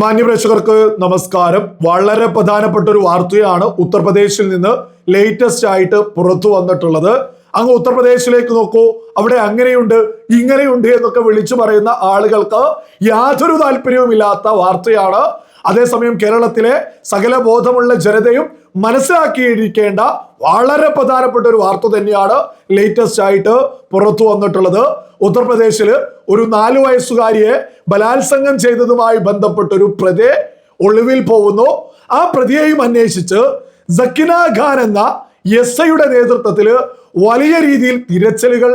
മാന്യപ്രേക്ഷകർക്ക് നമസ്കാരം. വളരെ പ്രധാനപ്പെട്ട ഒരു വാർത്തയാണ് ഉത്തർപ്രദേശിൽ നിന്ന് ലേറ്റസ്റ്റ് ആയിട്ട് പുറത്തു വന്നിട്ടുള്ളത്. അങ്ങ് ഉത്തർപ്രദേശിലേക്ക് നോക്കൂ. അവിടെ അങ്ങനെയുണ്ട് ഇങ്ങനെയുണ്ട് എന്നൊക്കെ വിളിച്ചു പറയുന്ന ആളുകൾക്ക് യാതൊരു താല്പര്യവുമില്ലാത്ത വാർത്തയാണ് അതേസമയം കേരളത്തിലെ സകല ബോധമുള്ള ജനതയും മനസ്സിലാക്കിയിരിക്കേണ്ട വളരെ പ്രധാനപ്പെട്ട ഒരു വാർത്ത തന്നെയാണ് ലേറ്റസ്റ്റ് ആയിട്ട് പുറത്തു വന്നിട്ടുള്ളത്. ഉത്തർപ്രദേശിൽ ഒരു നാലു വയസ്സുകാരിയെ ബലാത്സംഗം ചെയ്തതുമായി ബന്ധപ്പെട്ട ഒരു പ്രതി ഒളിവിൽ പോകുന്നു. ആ പ്രതിയെയും അന്വേഷിച്ച് സക്കിന ഖാൻ എന്ന എസ് ഐയുടെ നേതൃത്വത്തിൽ വലിയ രീതിയിൽ തിരച്ചിലുകൾ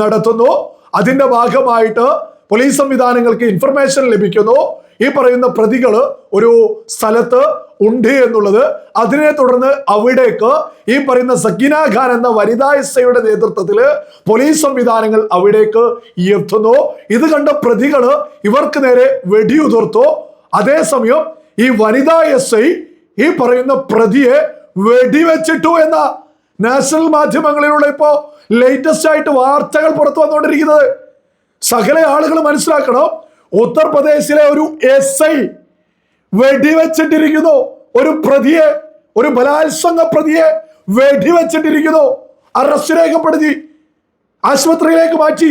നടത്തുന്നു. അതിന്റെ ഭാഗമായിട്ട് പോലീസ് സംവിധാനങ്ങൾക്ക് ഇൻഫർമേഷൻ ലഭിക്കുന്നു. ഈ പറയുന്ന പ്രതികൾ ഒരു സ്ഥലത്ത് ഉണ്ട് എന്നുള്ളത് അതിനെ തുടർന്ന് അവിടേക്ക് ഈ പറയുന്ന സക്കീന ഖാൻ എന്ന വനിതാ എസ് ഐയുടെ നേതൃത്വത്തിൽ പോലീസ് സംവിധാനങ്ങൾ അവിടേക്ക് എത്തുന്നു. ഇത് കണ്ട പ്രതികൾ ഇവർക്ക് നേരെ വെടിയുതിർത്തു. അതേസമയം ഈ വനിതാ എസ് ഐ ഈ പറയുന്ന പ്രതിയെ വെടിവെച്ചിട്ടു എന്ന നാഷണൽ മാധ്യമങ്ങളിലൂടെ ഇപ്പോ ലേറ്റസ്റ്റ് ആയിട്ട് വാർത്തകൾ പുറത്തു വന്നുകൊണ്ടിരിക്കുന്നത്. സകല ആളുകൾ മനസ്സിലാക്കണം. ഉത്തർപ്രദേശിലെ ഒരു എസ് ഐ വെടിവെച്ചിട്ടിരിക്കുന്നു. ഒരു പ്രതിയെ ഒരു ബലാത്സംഗ പ്രതിയെ വെടിവെച്ചിട്ടിരിക്കുന്നു. അറസ്റ്റ് രേഖപ്പെടുത്തി ആശുപത്രിയിലേക്ക് മാറ്റി.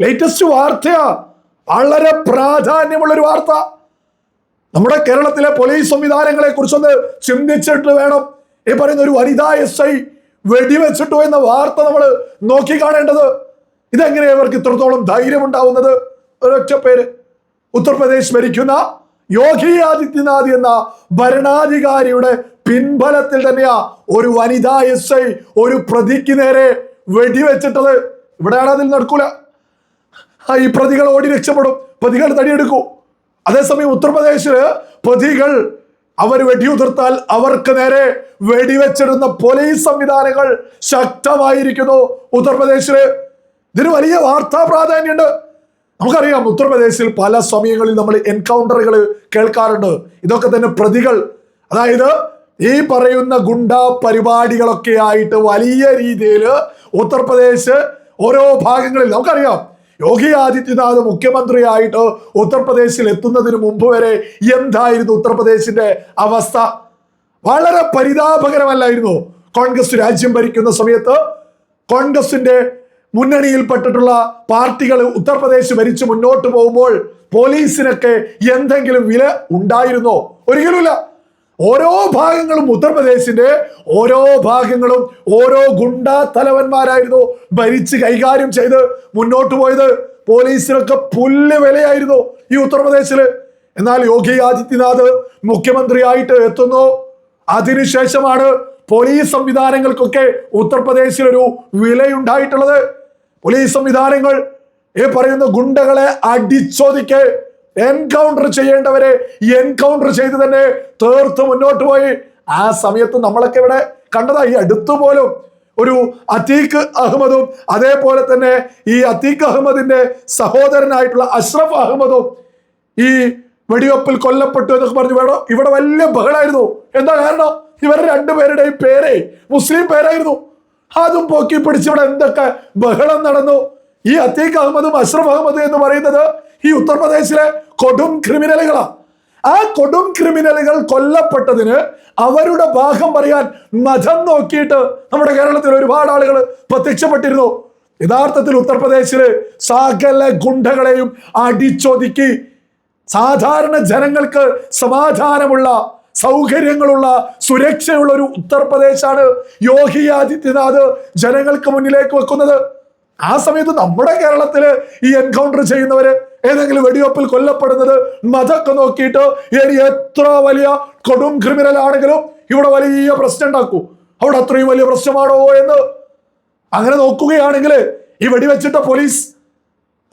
ലേറ്റസ്റ്റ് വാർത്തയാ. വളരെ പ്രാധാന്യമുള്ള ഒരു വാർത്ത. നമ്മുടെ കേരളത്തിലെ പോലീസ് സംവിധാനങ്ങളെ കുറിച്ചൊന്ന് ചിന്തിച്ചിട്ട് വേണം. ഈ പറയുന്ന ഒരു വനിതാ എസ് ഐ വെടിവെച്ചിട്ടു എന്ന വാർത്ത നമ്മൾ നോക്കി കാണേണ്ടത് ഇതെങ്ങനെ അവർക്ക് ഇത്രത്തോളം ധൈര്യം ഉണ്ടാവുന്നത് ഒരൊറ്റ പേര്. ഉത്തർപ്രദേശ് ഭരിക്കുന്ന യോഗി ആദിത്യനാഥ് എന്ന ഭരണാധികാരിയുടെ പിൻബലത്തിൽ തന്നെയാ ഒരു വനിതാ എസ് ഐ ഒരു പ്രതിക്ക് നേരെ വെടിവെച്ചിട്ടത്. ഇവിടെയാണ് അതിൽ നടക്കൂല. ഈ പ്രതികൾ ഓടി രക്ഷപ്പെടും. പ്രതികൾ തടിയെടുക്കൂ. അതേസമയം ഉത്തർപ്രദേശിൽ പ്രതികൾ അവർ വെടിയുതിർത്താൽ അവർക്ക് നേരെ വെടിവെച്ചിടുന്ന പോലീസ് സംവിധാനങ്ങൾ ശക്തമായിരിക്കുന്നു ഉത്തർപ്രദേശിൽ. ഇതിന് വലിയ വാർത്താ പ്രാധാന്യമുണ്ട്. നമുക്കറിയാം ഉത്തർപ്രദേശിൽ പല സമയങ്ങളിൽ നമ്മൾ എൻകൗണ്ടറുകൾ കേൾക്കാറുണ്ട്. ഇതൊക്കെ തന്നെ പ്രതികൾ. അതായത് ഈ പറയുന്ന ഗുണ്ട പരിപാടികളൊക്കെ ആയിട്ട് വലിയ രീതിയിൽ ഉത്തർപ്രദേശ് ഓരോ ഭാഗങ്ങളിൽ നമുക്കറിയാം യോഗി ആദിത്യനാഥ് മുഖ്യമന്ത്രിയായിട്ട് ഉത്തർപ്രദേശിൽ എത്തുന്നതിന് മുമ്പ് വരെ എന്തായിരുന്നു ഉത്തർപ്രദേശിന്റെ അവസ്ഥ? വളരെ പരിതാപകരമല്ലായിരുന്നു. കോൺഗ്രസ് രാജ്യം ഭരിക്കുന്ന സമയത്ത് കോൺഗ്രസിന്റെ മുന്നണിയിൽപ്പെട്ടിട്ടുള്ള പാർട്ടികൾ ഉത്തർപ്രദേശ് ഭരിച്ച് മുന്നോട്ട് പോകുമ്പോൾ പോലീസിനൊക്കെ എന്തെങ്കിലും വില ഉണ്ടായിരുന്നോ? ഒരിക്കലുമില്ല. ഓരോ ഭാഗങ്ങളും ഉത്തർപ്രദേശിന്റെ ഓരോ ഭാഗങ്ങളും ഓരോ ഗുണ്ടാ തലവന്മാരായിരുന്നു ഭരിച്ച് കൈകാര്യം ചെയ്ത് മുന്നോട്ട് പോയത്. പോലീസിനൊക്കെ പുല്ല് വിലയായിരുന്നു ഈ ഉത്തർപ്രദേശിൽ. എന്നാൽ യോഗി ആദിത്യനാഥ് മുഖ്യമന്ത്രിയായിട്ട് എത്തുന്നു. അതിനുശേഷമാണ് പോലീസ് സംവിധാനങ്ങൾക്കൊക്കെ ഉത്തർപ്രദേശിൽ ഒരു വിലയുണ്ടായിട്ടുള്ളത്. പോലീസ് സംവിധാനങ്ങൾ ഈ പറയുന്ന ഗുണ്ടകളെ അടിച്ചോദിക്ക് എൻകൗണ്ടർ ചെയ്യേണ്ടവരെ എൻകൗണ്ടർ ചെയ്ത് തന്നെ തീർത്ത് മുന്നോട്ട് പോയി. ആ സമയത്ത് നമ്മളൊക്കെ ഇവിടെ കണ്ടതാ ഈ അടുത്തുപോലും ഒരു അത്തീഖ് അഹമ്മദും അതേപോലെ തന്നെ ഈ അത്തീഖ് അഹമ്മദിന്റെ സഹോദരനായിട്ടുള്ള അഷ്റഫ് അഹമ്മദും ഈ വെടിവെപ്പിൽ കൊല്ലപ്പെട്ടു എന്നൊക്കെ പറഞ്ഞു. വേണോ ഇവിടെ വലിയ ബഹളായിരുന്നു. എന്താ കാരണം? ഇവരുടെ രണ്ടുപേരുടെയും പേരെ മുസ്ലിം പേരായിരുന്നു. അതും പൊക്കി പിടിച്ച് ഇവിടെ എന്തൊക്കെ ബഹളം നടന്നു? ഈ അത്തീഖ് അഹമ്മദും അഷ്റഫ് അഹമ്മദും എന്ന് പറയുന്നത് ഈ ഉത്തർപ്രദേശിലെ കൊടും ക്രിമിനലുകളാ. ആ കൊടും ക്രിമിനലുകൾ കൊല്ലപ്പെട്ടതിന് അവരുടെ ഭാഗം പറയാൻ മതം നോക്കിയിട്ട് നമ്മുടെ കേരളത്തിൽ ഒരുപാട് ആളുകൾ പ്രത്യക്ഷപ്പെട്ടിരുന്നു. യഥാർത്ഥത്തിൽ ഉത്തർപ്രദേശിൽ സകല ഗുണ്ടകളെയും അടിച്ചൊതുക്കി സാധാരണ ജനങ്ങൾക്ക് സമാധാനമുള്ള സൗകര്യങ്ങളുള്ള സുരക്ഷയുള്ള ഒരു ഉത്തർപ്രദേശാണ് യോഗി ആദിത്യനാഥ് ജനങ്ങൾക്ക് മുന്നിലേക്ക് വെക്കുന്നത്. ആ സമയത്ത് നമ്മുടെ കേരളത്തിൽ ഈ എൻകൗണ്ടർ ചെയ്യുന്നവര് ഏതെങ്കിലും വെടിവെപ്പിൽ കൊല്ലപ്പെടുന്നത് മതമൊക്കെ നോക്കിയിട്ട് ഇനി എത്ര വലിയ കൊടും ക്രിമിനൽ ആണെങ്കിലും ഇവിടെ വലിയ പ്രശ്നം ഉണ്ടാക്കൂ അവിടെ അത്രയും വലിയ പ്രശ്നമാണോ എന്ന് അങ്ങനെ നോക്കുകയാണെങ്കിൽ ഈ വെടിവെച്ചിട്ട പോലീസ്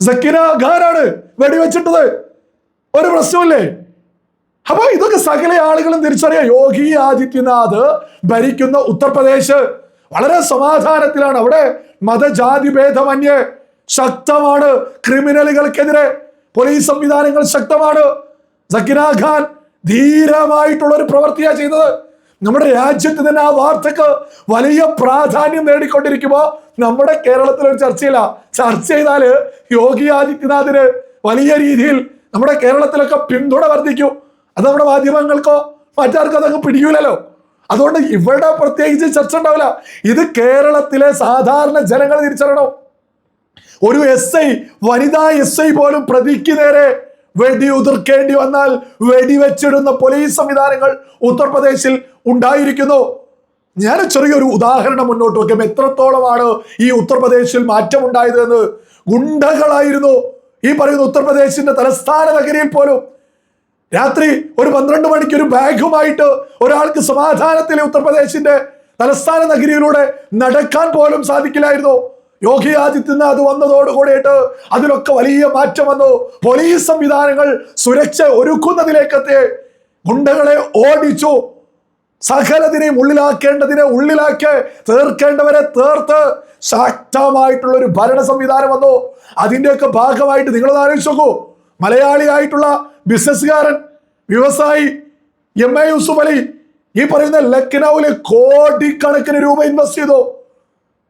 സക്കിന ഖാനാണ് വെടിവെച്ചിട്ടത്. ഒരു പ്രശ്നമില്ലേ അപ്പൊ ഇതൊക്കെ സകല ആളുകളും തിരിച്ചറിയാം. യോഗി ആദിത്യനാഥ് ഭരിക്കുന്ന ഉത്തർപ്രദേശ് വളരെ സമാധാനത്തിലാണ്. അവിടെ മതജാതി ഭേദമന്യേ ശക്തമാണ്. ക്രിമിനലുകൾക്കെതിരെ പോലീസ് സംവിധാനങ്ങൾ ശക്തമാണ്. സക്കിന ഖാൻ ധീരമായിട്ടുള്ള ഒരു പ്രവൃത്തിയാണ് ചെയ്തത്. നമ്മുടെ രാജ്യത്ത് തന്നെ ആ വാർത്തക്ക് വലിയ പ്രാധാന്യം നേടിക്കൊണ്ടിരിക്കുമ്പോ നമ്മുടെ കേരളത്തിൽ ഒരു ചർച്ചയില്ല. ചർച്ച ചെയ്താൽ യോഗി ആദിത്യനാഥിന് വലിയ രീതിയിൽ നമ്മുടെ കേരളത്തിലൊക്കെ പിന്തുണ വർദ്ധിക്കും. അത് നമ്മുടെ മാധ്യമങ്ങൾക്കോ? മറ്റാർക്കോ അതങ്ങ് പിടിയൂലല്ലോ. അതുകൊണ്ട് ഇവിടെ പ്രത്യേകിച്ച് ചർച്ച ഉണ്ടാവില്ല. ഇത് കേരളത്തിലെ സാധാരണ ജനങ്ങൾ തിരിച്ചറിയണം. ഒരു എസ് ഐ വനിതാ എസ് ഐ പോലും പ്രതിക്ക് നേരെ വെടി ഉതിർക്കേണ്ടി വന്നാൽ വെടിവെച്ചിടുന്ന പോലീസ് സംവിധാനങ്ങൾ ഉത്തർപ്രദേശിൽ ഉണ്ടായിരിക്കുന്നു. ഞാൻ ചെറിയൊരു ഉദാഹരണം മുന്നോട്ട് വെക്കാം. എത്രത്തോളമാണ് ഈ ഉത്തർപ്രദേശിൽ മാറ്റം ഉണ്ടായത് എന്ന് ഗുണ്ടകളായിരുന്നു ഈ പറയുന്ന ഉത്തർപ്രദേശിന്റെ തലസ്ഥാന നഗരിയിൽ പോലും രാത്രി ഒരു പന്ത്രണ്ട് മണിക്ക് ഒരു ബാഗുമായിട്ട് ഒരാൾക്ക് സമാധാനത്തിലെ ഉത്തർപ്രദേശിന്റെ തലസ്ഥാന നഗരിയിലൂടെ നടക്കാൻ പോലും സാധിക്കില്ലായിരുന്നു. യോഗി ആദിത്യനാഥ് വന്നതോടുകൂടിയിട്ട് അതിലൊക്കെ വലിയ മാറ്റം വന്നു. പോലീസ് സംവിധാനങ്ങൾ സുരക്ഷ ഒരുക്കുന്നതിലേക്കെത്തി. ഗുണ്ടകളെ ഓടിച്ചു. സകലതിനെയും ഉള്ളിലാക്കേണ്ടതിനെ ഉള്ളിലാക്കി തീർക്കേണ്ടവരെ തീർത്ത് ശക്തമായിട്ടുള്ള ഒരു ഭരണ സംവിധാനം വന്നു. അതിന്റെയൊക്കെ ഭാഗമായിട്ട് നിങ്ങളത് ആലോചിച്ച് നോക്കൂ. മലയാളിയായിട്ടുള്ള ബിസിനസ്സുകാരൻ വ്യവസായി എം എ യൂസുഫ് അലി ഈ പറയുന്ന ലക്നൌവിൽ കോടിക്കണക്കിന് രൂപ ഇൻവെസ്റ്റ് ചെയ്തു.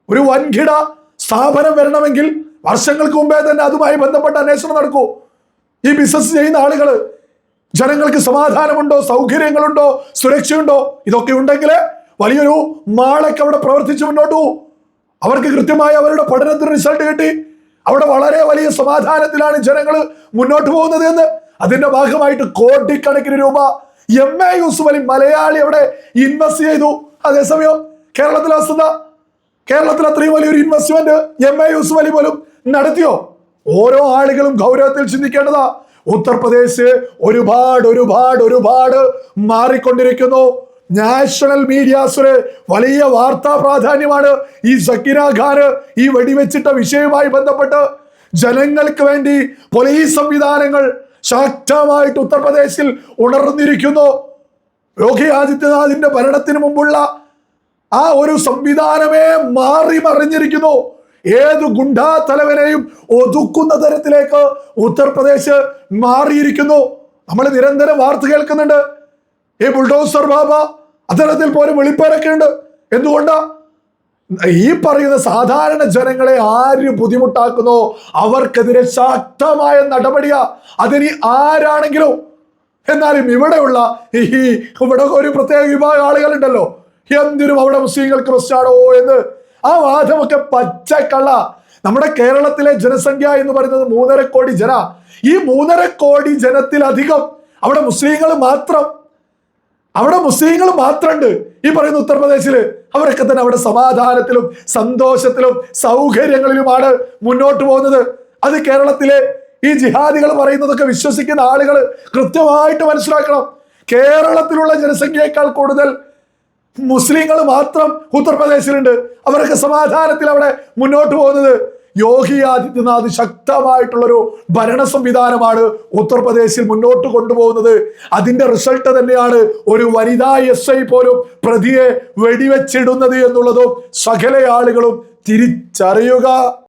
ഒരു വൻകിട സ്ഥാപനം വരണമെങ്കിൽ വർഷങ്ങൾക്ക് മുമ്പേ തന്നെ അതുമായി ബന്ധപ്പെട്ട അന്വേഷണം നടക്കൂ. ഈ ബിസിനസ് ചെയ്യുന്ന ആളുകൾ ജനങ്ങൾക്ക് സമാധാനമുണ്ടോ സൗകര്യങ്ങളുണ്ടോ സുരക്ഷയുണ്ടോ? ഇതൊക്കെ ഉണ്ടെങ്കിൽ വലിയൊരു മാളൊക്കെ അവിടെ പ്രവർത്തിച്ച് മുന്നോട്ട് പോകും അവർക്ക് കൃത്യമായി അവരുടെ പഠനത്തിന് റിസൾട്ട് കിട്ടി. അവിടെ വളരെ വലിയ സമാധാനത്തിലാണ് ജനങ്ങൾ മുന്നോട്ട് പോകുന്നത് എന്ന് അതിന്റെ ഭാഗമായിട്ട് കോടിക്കണക്കിന് രൂപ എം എ യൂസുഫ് അലി മലയാളി അവിടെ ഇൻവെസ്റ്റ് ചെയ്തു. അതേസമയം കേരളത്തിലെ വസ്തുത കേരളത്തിൽ അത്രയും വലിയൊരു investment M A Yusuf Ali പോലും നടത്തിയോ? ഓരോ ആളുകളും ഗൗരവത്തിൽ ചിന്തിക്കേണ്ടതാ. ഉത്തർപ്രദേശ് ഒരുപാട് ഒരുപാട് ഒരുപാട് മാറിക്കൊണ്ടിരിക്കുന്നു. നാഷണൽ മീഡിയാസിന് വലിയ വാർത്താ പ്രാധാന്യമാണ് ഈ സക്കിന ഖാന് ഈ വെടിവെച്ചിട്ട വിഷയവുമായി ബന്ധപ്പെട്ട് ജനങ്ങൾക്ക് വേണ്ടി പോലീസ് സംവിധാനങ്ങൾ ശക്തമായിട്ട് ഉത്തർപ്രദേശിൽ ഉണർന്നിരിക്കുന്നു. യോഗി ആദിത്യനാഥിന്റെ ഭരണത്തിന് മുമ്പുള്ള ആ ഒരു സംവിധാനമേ മാറി മറിഞ്ഞിരിക്കുന്നു. ഏത് ഗുണ്ടാ തലവനെയും ഒതുക്കുന്ന തരത്തിലേക്ക് ഉത്തർപ്രദേശ് മാറിയിരിക്കുന്നു. നമ്മൾ നിരന്തരം വാർത്ത കേൾക്കുന്നുണ്ട്. ഈ ബുൾഡോസർ ബാബ അത്തരത്തിൽ പോലും വെളിപ്പേരൊക്കെ ഉണ്ട് എന്തുകൊണ്ടാ? ഈ പറയുന്ന സാധാരണ ജനങ്ങളെ ആര് ബുദ്ധിമുട്ടാക്കുന്നു അവർക്കെതിരെ ശക്തമായ നടപടിയാ. അതിനി ആരാണെങ്കിലും എന്നാലും ഇവിടെയുള്ള ഈ ഇവിടെ ഒരു പ്രത്യേക വിഭാഗം ആളുകളുണ്ടല്ലോ. എന്തിനും അവിടെ മുസ്ലിങ്ങൾക്ക് പ്രശ്നമാണോ എന്ന്. ആ വാദമൊക്കെ പച്ചക്കള്ള. നമ്മുടെ കേരളത്തിലെ ജനസംഖ്യ എന്ന് പറയുന്നത് മൂന്നര കോടി ജന. ഈ മൂന്നര കോടി ജനത്തിലധികം അവിടെ മുസ്ലിങ്ങൾ മാത്രം. അവിടെ മുസ്ലിങ്ങൾ മാത്രമുണ്ട്. ഈ പറയുന്ന ഉത്തർപ്രദേശിൽ അവരൊക്കെ തന്നെ അവിടെ സമാധാനത്തിലും സന്തോഷത്തിലും സൗകര്യങ്ങളിലുമാണ് മുന്നോട്ട് പോകുന്നത്. അത് കേരളത്തിലെ ഈ ജിഹാദികൾ പറയുന്നതൊക്കെ വിശ്വസിക്കുന്ന ആളുകൾ കൃത്യമായിട്ട് മനസ്സിലാക്കണം. കേരളത്തിലുള്ള ജനസംഖ്യയേക്കാൾ കൂടുതൽ മുസ്ലിങ്ങൾ മാത്രം ഉത്തർപ്രദേശിലുണ്ട്. അവരൊക്കെ സമാധാനത്തിൽ അവിടെ മുന്നോട്ട് പോകുന്നത്. യോഗി ആദിത്യനാഥ് ശക്തമായിട്ടുള്ളൊരു ഭരണ സംവിധാനമാണ് ഉത്തർപ്രദേശിൽ മുന്നോട്ട് കൊണ്ടുപോകുന്നത്. അതിന്റെ റിസൾട്ട് തന്നെയാണ് ഒരു വനിതാ എസ് ഐ പോലും പ്രതിയെ വെടിവെച്ചിടുന്നത് എന്നുള്ളതും സകല ആളുകളും തിരിച്ചറിയുക.